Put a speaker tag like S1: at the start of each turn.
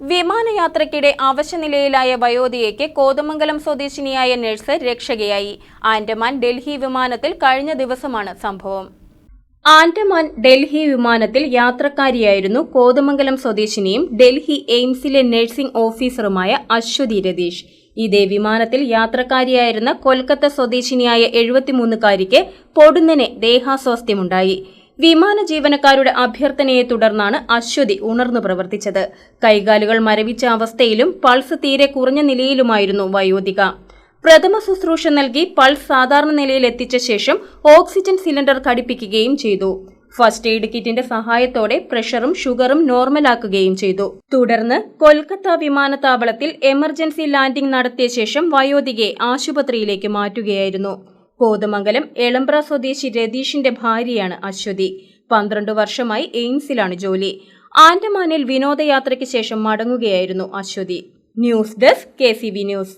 S1: വിമാനയാത്രയ്ക്കിടെ അവശനിലയിലായ വയോധികയ്ക്ക് കോതമംഗലം സ്വദേശിനിയായ നഴ്സ് രക്ഷകയായി. ആൻഡമാൻ ഡൽഹി വിമാനത്തിൽ കഴിഞ്ഞ ദിവസമാണ് സംഭവം. ആൻഡമാൻ ഡൽഹി വിമാനത്തിൽ യാത്രക്കാരിയായിരുന്നു കോതമംഗലം സ്വദേശിനിയും ഡൽഹി എയിംസിലെ നഴ്സിംഗ് ഓഫീസറുമായ അശ്വതി രതീഷ്. ഇതേ വിമാനത്തിൽ യാത്രക്കാരിയായിരുന്ന കൊൽക്കത്ത സ്വദേശിനിയായ എഴുപത്തിമൂന്നുകാരിക്ക് പൊടുന്നനെ ദേഹാസ്വാസ്ഥ്യമുണ്ടായി. വിമാന ജീവനക്കാരുടെ അഭ്യർത്ഥനയെ തുടർന്നാണ് അശ്വതി ഉണർന്നു പ്രവർത്തിച്ചത്. കൈകാലുകൾ മരവിച്ച അവസ്ഥയിലും പൾസ് തീരെ കുറഞ്ഞ നിലയിലുമായിരുന്നു വയോധിക. പ്രഥമ ശുശ്രൂഷ നൽകി പൾസ് സാധാരണ നിലയിൽ എത്തിച്ച ശേഷം ഓക്സിജൻ സിലിണ്ടർ ഘടിപ്പിക്കുകയും ചെയ്തു. ഫസ്റ്റ് എയ്ഡ് കിറ്റിന്റെ സഹായത്തോടെ പ്രഷറും ഷുഗറും നോർമലാക്കുകയും ചെയ്തു. തുടർന്ന് കൊൽക്കത്ത വിമാനത്താവളത്തിൽ എമർജൻസി ലാൻഡിംഗ് നടത്തിയ ശേഷം വയോധികയെ ആശുപത്രിയിലേക്ക് മാറ്റുകയായിരുന്നു. കോതമംഗലം എളമ്പ്ര സ്വദേശി രതീഷിന്റെ ഭാര്യയാണ് അശ്വതി. പന്ത്രണ്ട് വർഷമായി എയിംസിലാണ് ജോലി. ആൻഡമാനിൽ വിനോദയാത്രയ്ക്ക് ശേഷം മടങ്ങുകയായിരുന്നു Aswathy. News desk K news.